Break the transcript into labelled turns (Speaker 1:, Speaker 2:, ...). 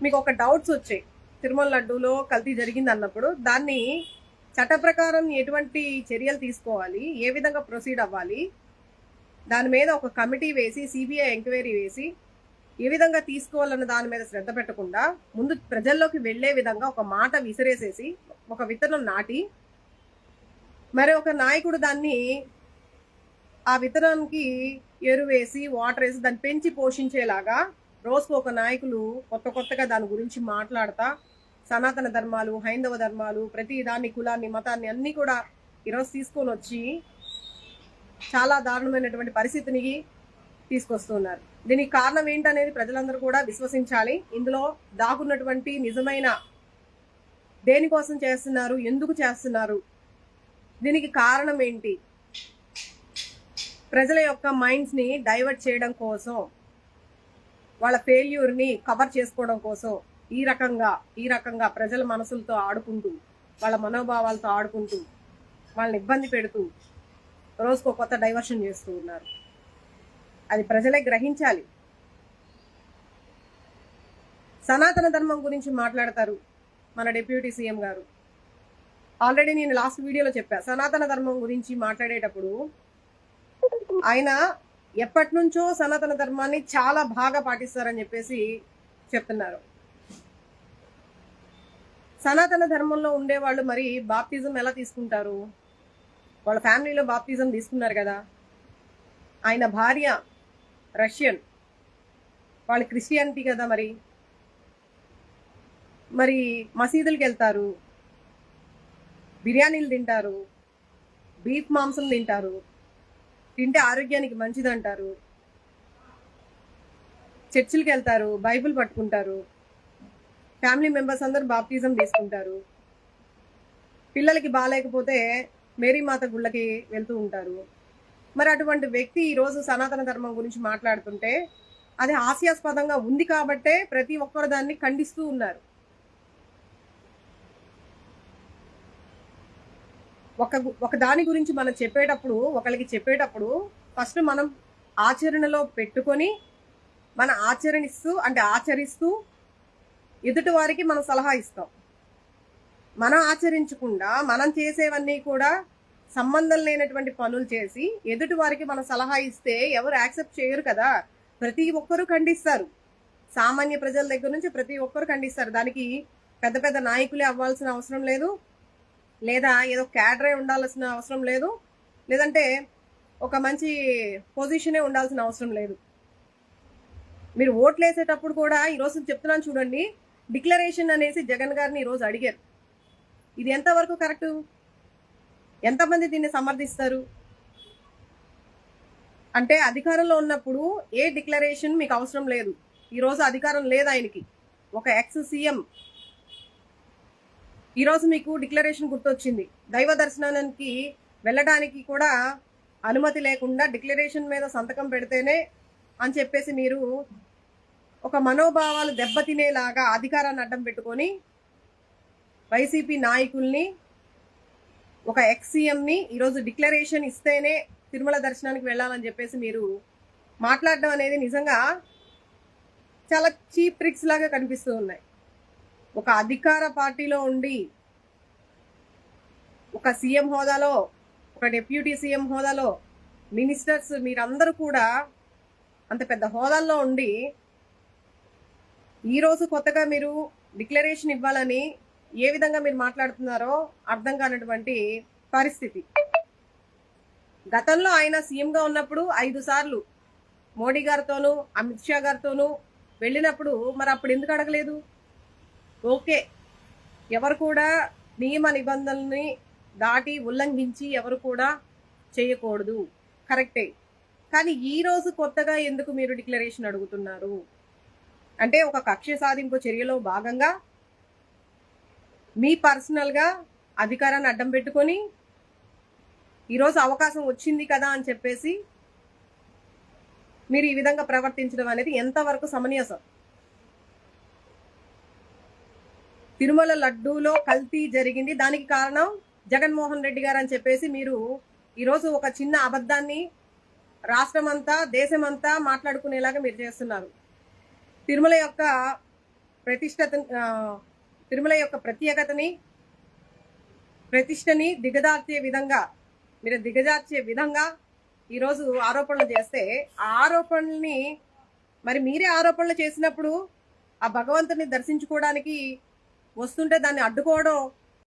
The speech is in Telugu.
Speaker 1: మీకు ఒక డౌట్స్ వచ్చాయి తిరుమల లడ్డూలో కల్తీ జరిగింది అన్నప్పుడు దాన్ని చట్ట ప్రకారం ఎటువంటి చర్యలు తీసుకోవాలి ఏ విధంగా ప్రొసీడ్ అవ్వాలి దాని మీద ఒక కమిటీ వేసి సిబిఐ ఎంక్వైరీ వేసి ఏ విధంగా తీసుకోవాలన్న దాని మీద శ్రద్ధ పెట్టకుండా ముందు ప్రజల్లోకి వెళ్ళే విధంగా ఒక మాట విసిరేసేసి ఒక విత్తనం నాటి మరి ఒక నాయకుడు దాన్ని ఆ విత్తనానికి ఎరువేసి వాటర్ వేసి దాన్ని పెంచి పోషించేలాగా రోజుకు ఒక నాయకులు కొత్త కొత్తగా దాని గురించి మాట్లాడతా సనాతన ధర్మాలు హైందవ ధర్మాలు ప్రతి దాన్ని కులాన్ని మతాన్ని అన్నీ కూడా ఈరోజు తీసుకొని వచ్చి చాలా దారుణమైనటువంటి పరిస్థితిని తీసుకొస్తున్నారు. దీనికి కారణం ఏంటనేది ప్రజలందరూ కూడా విశ్వసించాలి. ఇందులో దాగున్నటువంటి నిజమైన దేనికోసం చేస్తున్నారు ఎందుకు చేస్తున్నారు దీనికి కారణం ఏంటి ప్రజల యొక్క మైండ్స్ని డైవర్ట్ చేయడం కోసం వాళ్ళ ఫెయిల్యూర్ని కవర్ చేసుకోవడం కోసం ఈ రకంగా ఈ రకంగా ప్రజల మనసులతో ఆడుకుంటూ వాళ్ళ మనోభావాలతో ఆడుకుంటూ వాళ్ళని ఇబ్బంది పెడుతూ రోజుకో కొత్త డైవర్షన్ చేస్తూ ఉన్నారు. అది ప్రజలే గ్రహించాలి. సనాతన ధర్మం గురించి మాట్లాడతారు మన డిప్యూటీ సీఎం గారు. ఆల్రెడీ నేను లాస్ట్ వీడియోలో చెప్పా సనాతన ధర్మం గురించి మాట్లాడేటప్పుడు ఆయన ఎప్పటి నుంచో సనాతన ధర్మాన్ని చాలా బాగా పాటిస్తారని చెప్పేసి చెప్తున్నారు. సనాతన ధర్మంలో ఉండేవాళ్ళు మరి బాప్తిజం ఎలా తీసుకుంటారు? వాళ్ళ ఫ్యామిలీలో బాప్తిజం తీసుకున్నారు కదా. ఆయన భార్య రష్యన్. వాళ్ళు క్రిస్టియానిటీ కదా మరి. మరి మసీదులకు వెళ్తారు. బిర్యానీలు తింటారు. బీఫ్ మాంసం తింటారు. తింటే ఆరోగ్యానికి మంచిది అంటారు చర్చిలకు వెళ్తారు బైబిల్ పట్టుకుంటారు ఫ్యామిలీ మెంబర్స్ అందరూ బాప్టిజం తీసుకుంటారు. పిల్లలకి బాగాలేకపోతే మేరీమాత గుళ్ళకి వెళ్తూ ఉంటారు. మరి అటువంటి వ్యక్తి ఈరోజు సనాతన ధర్మం గురించి మాట్లాడుతుంటే అది హాస్యాస్పదంగా ఉంది కాబట్టే ప్రతి ఒక్కరు దాన్ని ఖండిస్తూ ఉన్నారు. ఒక ఒక దాని గురించి మనం చెప్పేటప్పుడు ఒకరికి చెప్పేటప్పుడు ఫస్ట్ మనం ఆచరణలో పెట్టుకొని మన ఆచరణిస్తూ అంటే ఆచరిస్తూ ఎదుటి వారికి మనం సలహా ఇస్తాం. మనం ఆచరించకుండా మనం చేసేవన్నీ కూడా సంబంధం లేనటువంటి పనులు చేసి ఎదుటి వారికి మనం సలహా ఇస్తే ఎవరు యాక్సెప్ట్ చేయరు కదా. ప్రతి ఒక్కరూ ఖండిస్తారు. సామాన్య ప్రజల దగ్గర నుంచి ప్రతి ఒక్కరు ఖండిస్తారు. దానికి పెద్ద పెద్ద నాయకులే అవ్వాల్సిన అవసరం లేదు. లేదా ఏదో క్యాడరే ఉండాల్సిన అవసరం లేదు లేదంటే ఒక మంచి పొజిషనే ఉండాల్సిన అవసరం లేదు. మీరు ఓట్లు వేసేటప్పుడు కూడా ఈరోజు చెప్తున్నాను చూడండి డిక్లరేషన్ అనేసి జగన్ గారిని ఈరోజు అడిగారు. ఇది ఎంతవరకు కరెక్ట్? ఎంతమంది దీన్ని సమర్థిస్తారు? అంటే అధికారంలో ఉన్నప్పుడు ఏ డిక్లరేషన్ మీకు అవసరం లేదు? ఈరోజు అధికారం లేదు ఆయనకి. ఒక ఎక్స్ సీఎం ఈరోజు మీకు డిక్లరేషన్ గుర్తొచ్చింది. దైవ దర్శనానికి వెళ్ళడానికి కూడా అనుమతి లేకుండా డిక్లరేషన్ మీద సంతకం పెడితేనే అని చెప్పేసి మీరు ఒక మనోభావాలు దెబ్బతినేలాగా అధికారాన్ని అడ్డం పెట్టుకొని వైసీపీ నాయకుల్ని ఒక ఎక్స్సీఎంని ఈరోజు డిక్లరేషన్ ఇస్తేనే తిరుమల దర్శనానికి వెళ్ళాలని చెప్పేసి మీరు మాట్లాడడం అనేది నిజంగా చాలా చీప్ ట్రిక్స్ లాగా కనిపిస్తూ ఉన్నాయి. ఒక అధికార పార్టీలో ఉండి ఒక సీఎం హోదాలో ఒక డెప్యూటీ సీఎం హోదాలో మినిస్టర్స్ మీరందరూ కూడా అంత పెద్ద హోదాల్లో ఉండి ఈరోజు కొత్తగా మీరు డిక్లరేషన్ ఇవ్వాలని ఏ విధంగా మీరు మాట్లాడుతున్నారో అర్థం కానటువంటి పరిస్థితి. గతంలో ఆయన సీఎంగా ఉన్నప్పుడు ఐదు సార్లు మోడీ గారితోనూ అమిత్ షా గారితోనూ వెళ్ళినప్పుడు మరి అప్పుడు ఎందుకు అడగలేదు? ఓకే. ఎవరు కూడా నియమ నిబంధనల్ని దాటి ఉల్లంఘించి ఎవరు కూడా చేయకూడదు. కరెక్టే. కానీ ఈరోజు కొత్తగా ఎందుకు మీరు డిక్లరేషన్ అడుగుతున్నారు? అంటే ఒక కక్ష సాధింపు చర్యలో భాగంగా మీ పర్సనల్గా అధికారాన్ని అడ్డం పెట్టుకొని ఈరోజు అవకాశం వచ్చింది కదా అని చెప్పేసి మీరు ఈ విధంగా ప్రవర్తించడం అనేది ఎంతవరకు సమన్యాసం తిరుమల లడ్డూలో కల్తీ జరిగింది. దానికి కారణం జగన్మోహన్ రెడ్డి గారు అని చెప్పేసి మీరు ఈరోజు ఒక చిన్న అబద్ధాన్ని రాష్ట్రం అంతా మాట్లాడుకునేలాగా మీరు చేస్తున్నారు. తిరుమల యొక్క ప్రతిష్టత తిరుమల యొక్క ప్రత్యేకతని ప్రతిష్టని దిగజార్చే విధంగా మీరు దిగజార్చే విధంగా ఈరోజు ఆరోపణలు చేస్తే ఆ ఆరోపణల్ని మరి మీరే ఆరోపణలు చేసినప్పుడు ఆ భగవంతుని దర్శించుకోవడానికి వస్తుంటే దాన్ని అడ్డుకోవడం